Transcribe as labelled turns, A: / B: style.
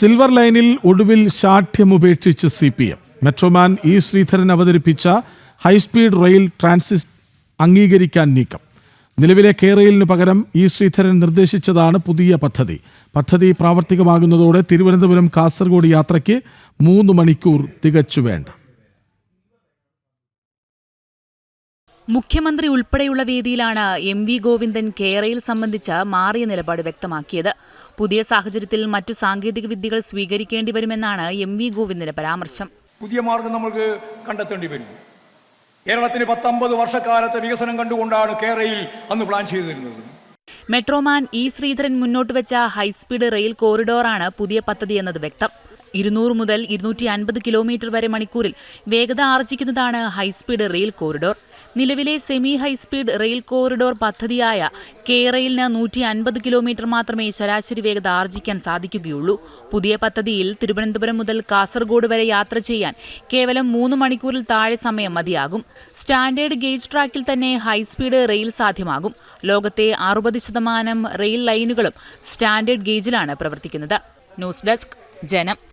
A: Silver ലൈനിൽ ഒടുവിൽ ശാഠ്യമുപേക്ഷിച്ച് C P M. Metroman E Sreedharan അവതരിപ്പിച്ച ഹൈസ്പീഡ് റെയിൽ ട്രാൻസിസ്റ്റ് അംഗീകരിക്കാൻ നീക്കം. നിലവിലെ കെ പകരം ഇ ശ്രീധരൻ നിർദ്ദേശിച്ചതാണ് പുതിയ പദ്ധതി. പദ്ധതി പ്രാവർത്തികമാകുന്നതോടെ തിരുവനന്തപുരം കാസർഗോഡ് യാത്രയ്ക്ക് മൂന്ന് മണിക്കൂർ തികച്ചു വേണ്ട
B: മുഖ്യമന്ത്രി ഉൾപ്പെടെയുള്ള വേദിയിലാണ് എം വി ഗോവിന്ദൻ കേരയിൽ സംബന്ധിച്ച് മാറിയ നിലപാട് വ്യക്തമാക്കിയത്. പുതിയ സാഹചര്യത്തിൽ മറ്റു സാങ്കേതിക വിദ്യകൾ സ്വീകരിക്കേണ്ടി വരുമെന്നാണ് എം വി ഗോവിന്ദന്റെ പരാമർശം.
C: പുതിയ മാർഗം നമുക്ക് കണ്ടെത്തേണ്ടി വരും. കേരളത്തിന് പത്തൊമ്പത് വർഷക്കാലത്തെ വികസനം കണ്ടുകൊണ്ടാണ് കേരളയിൽ അന്ന് പ്ലാൻ ചെയ്തിരുന്നത്.
B: മെട്രോമാൻ ഇ ശ്രീധരൻ മുന്നോട്ട് വെച്ച ഹൈസ്പീഡ് റെയിൽ കോറിഡോറാണ് പുതിയ പദ്ധതി എന്നത് വ്യക്തം. ഇരുന്നൂറ് മുതൽ ഇരുന്നൂറ്റി അൻപത് കിലോമീറ്റർ വരെ മണിക്കൂറിൽ വേഗത ആർജിക്കുന്നതാണ് ഹൈസ്പീഡ് റെയിൽ കോറിഡോർ. നിലവിലെ semi high speed rail corridor പദ്ധതിയായ കെ റെയിലിന് നൂറ്റി അൻപത് കിലോമീറ്റർ മാത്രമേ ശരാശരി വേഗത ആർജിക്കാൻ സാധിക്കുകയുള്ളൂ. പുതിയ പദ്ധതിയിൽ തിരുവനന്തപുരം മുതൽ കാസർഗോഡ് വരെ യാത്ര ചെയ്യാൻ കേവലം മൂന്ന് മണിക്കൂറിൽ താഴെ സമയം മതിയാകും. സ്റ്റാൻഡേർഡ് ഗേജ് ട്രാക്കിൽ തന്നെ ഹൈസ്പീഡ് റെയിൽ സാധ്യമാകും. ലോകത്തെ അറുപത് ശതമാനം റെയിൽ ലൈനുകളും സ്റ്റാൻഡേർഡ് ഗേജിലാണ് പ്രവർത്തിക്കുന്നത്. ന്യൂസ് ഡെസ്ക് ജനം.